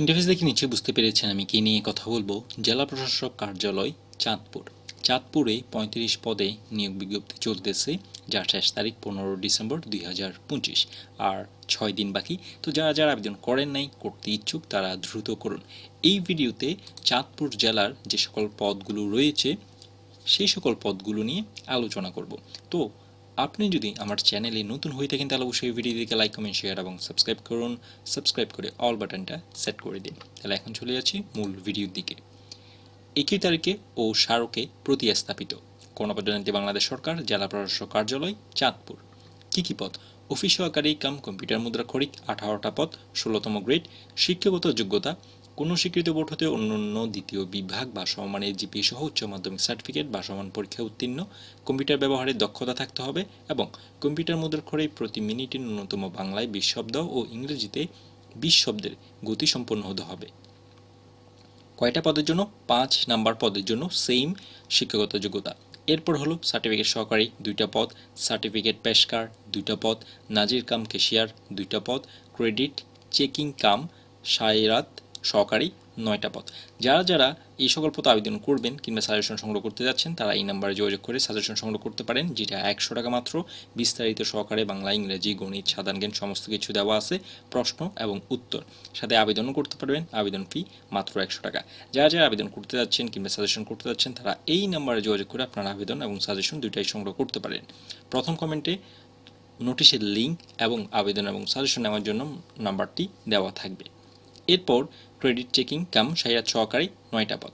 Interface দেখে নিচে বুঝতে পেরেছেন আমি কি নিয়ে কথা বলব। জেলা প্রশাসক কার্যালয়, চাঁদপুর। চাঁদপুরে পঁয়ত্রিশ পদে নিয়োগ বিজ্ঞপ্তি চলতেছে, যার শেষ তারিখ পনেরো ডিসেম্বর দুই হাজার পঁচিশ। আর ছয় দিন বাকি, তো যারা যারা আবেদন করেন নাই, করতে ইচ্ছুক, তারা দ্রুত করুন। এই ভিডিওতে চাঁদপুর জেলার যে সকল পদগুলো রয়েছে, সেই সকল পদগুলো নিয়ে আলোচনা করব। তো আপনি যদি আমার চ্যানেলে নতুন হয়ে থাকেন, তাহলে অবশ্যই ভিডিওটিকে লাইক কমেন্ট শেয়ার এবং সাবস্ক্রাইব করুন। সাবস্ক্রাইব করে অল বাটনটা সেট করে দিন। তাহলে এখন চলে যাচ্ছি মূল ভিডিওর দিকে। একই তারিখে ও স্মারকে প্রতিস্থাপিত। গণপ্রজাতন্ত্রী বাংলাদেশ সরকার, জেলা প্রশাসক কার্যালয়, চাঁদপুর। কী কী পদ? অফিস সহকারী, কাম, কম্পিউটার মুদ্রা খরিক আঠারোটা পদ, ষোলোতম গ্রেড, শিক্ষাগত যোগ্যতা কোনো স্বীকৃত বোর্ড হতে অন্যান্য দ্বিতীয় বিভাগ বা সমমানের জিপি সহ উচ্চ মাধ্যমিক সার্টিফিকেট বা সমান পরীক্ষায় উত্তীর্ণ কম্পিউটার ব্যবহারে দক্ষতা থাকতে হবে এবং কম্পিউটার মুদ্রা খরিক প্রতি মিনিটে ন্যূনতম বাংলায় বিশ শব্দ ও ইংরেজিতে বিশ শব্দের গতি সম্পন্ন হতে হবে। কয়টা পদের জন্য? পাঁচ নাম্বার পদের জন্য সেম শিক্ষাগত যোগ্যতা। এরপর হলো সার্টিফিকেট সহকারী, দুইটা পদ সার্টিফিকেট পেশকার, দুইটা পদ, নাজির কাম কেশিয়ার দুইটা পদ ক্রেডিট চেকিং কাম সাইরাত সহকারী নয়টা পদ যারা যারা এই সকল পদ আবেদন করবেন কিংবা সাজেশন সংগ্রহ করতে যাচ্ছেন, তারা এই নাম্বারে যোগাযোগ করে সাজেশন সংগ্রহ করতে পারেন, যেটা একশো টাকা মাত্র। বিস্তারিত সহকারে বাংলা, ইংরেজি, গণিত, সাধারণ জ্ঞান সমস্ত কিছু দেওয়া আছে, প্রশ্ন এবং উত্তর। সাথে আবেদনও করতে পারবেন, আবেদন ফি মাত্র একশো টাকা। যারা যারা আবেদন করতে যাচ্ছেন কিংবা সাজেশন করতে যাচ্ছেন, তারা এই নাম্বারে যোগাযোগ করে আপনার আবেদন এবং সাজেশন দুইটাই সংগ্রহ করতে পারেন। প্রথম কমেন্টে নোটিশের লিঙ্ক এবং আবেদন এবং সাজেশন নেওয়ার জন্য নাম্বারটি দেওয়া থাকবে। এরপর ক্রেডিট চেকিং কাম সাইরাত সহকারী নয়টা পদ।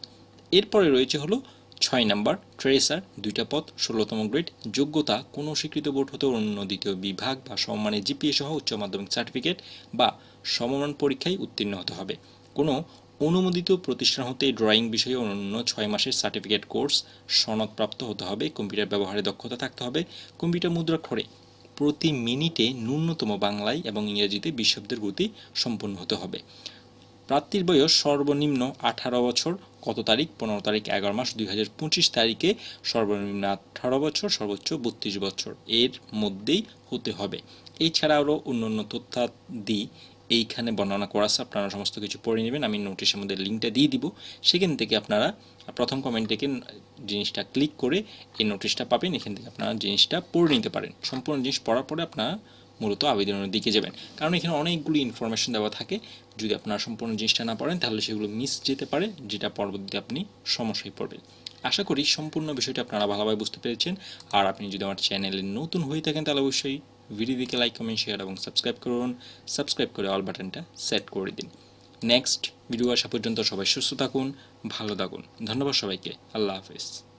এরপরে রয়েছে হলো ছয় নাম্বার ট্রেসার দুইটা পদ, ষোলোতম গ্রেড যোগ্যতা, কোনো স্বীকৃত বোর্ড হতে অন্য দ্বিতীয় বিভাগ বা সমমানের জিপিএ সহ উচ্চ মাধ্যমিক সার্টিফিকেট বা সমমান পরীক্ষায় উত্তীর্ণ হতে হবে। কোনো অনুমোদিত প্রতিষ্ঠান হতে ড্রয়িং বিষয়ে অন্য ছয় মাসের সার্টিফিকেট কোর্স সনদপ্রাপ্ত হতে হবে কম্পিউটার ব্যবহারে দক্ষতা থাকতে হবে কম্পিউটার মুদ্রা খরে প্রতি মিনিটে ন্যূনতম বাংলায় এবং ইংরেজিতে বিশ শব্দের গতি সম্পন্ন হতে হবে। প্রার্থীর বয়স সর্বনিম্ন আঠারো বছর। কত তারিখ? পনেরো তারিখ, এগারো মাস, দুই হাজার পঁচিশ তারিখে সর্বনিম্ন আঠারো বছর, সর্বোচ্চ বত্রিশ বছর। এর মধ্যেই হতে হবে। এছাড়া আরও অন্য অন্য তথ্যাদি এইখানে বর্ণনা করা আছে। আপনারা সমস্ত কিছু পড়ে নেবেন। আমি নোটিশের মধ্যে লিঙ্কটা দিয়ে দিব। সেখান থেকে আপনারা প্রথম কমেন্ট থেকে জিনিসটা ক্লিক করে এই নোটিশটা পাবেন। এখান থেকে আপনারা জিনিসটা পড়ে নিতে পারেন। সম্পূর্ণ জিনিস পড়ার পরে আপনারা মূলত আবেদনের দিকে যাবেন। কারণ এখানে অনেকগুলি ইনফরমেশন দেওয়া থাকে। যদি আপনারা সম্পূর্ণ জিনিসটা না পড়েন তাহলে সেগুলো মিস যেতে পারে, যেটা পরবর্তীতে আপনি সমস্যায় পড়বেন। আশা করি সম্পূর্ণ বিষয়টি আপনারা ভালোভাবে বুঝতে পেরেছেন। আর আপনি যদি আমার চ্যানেলে নতুন হয়ে থাকেন, তাহলে অবশ্যই ভিডিওটিকে লাইক কমেন্ট শেয়ার এবং সাবস্ক্রাইব করুন। সাবস্ক্রাইব করে অল বাটনটা সেট করে দিন। নেক্সট ভিডিও আসা পর্যন্ত সবাই সুস্থ থাকুন, ভালো থাকুন। ধন্যবাদ সবাইকে। আল্লাহ হাফেজ।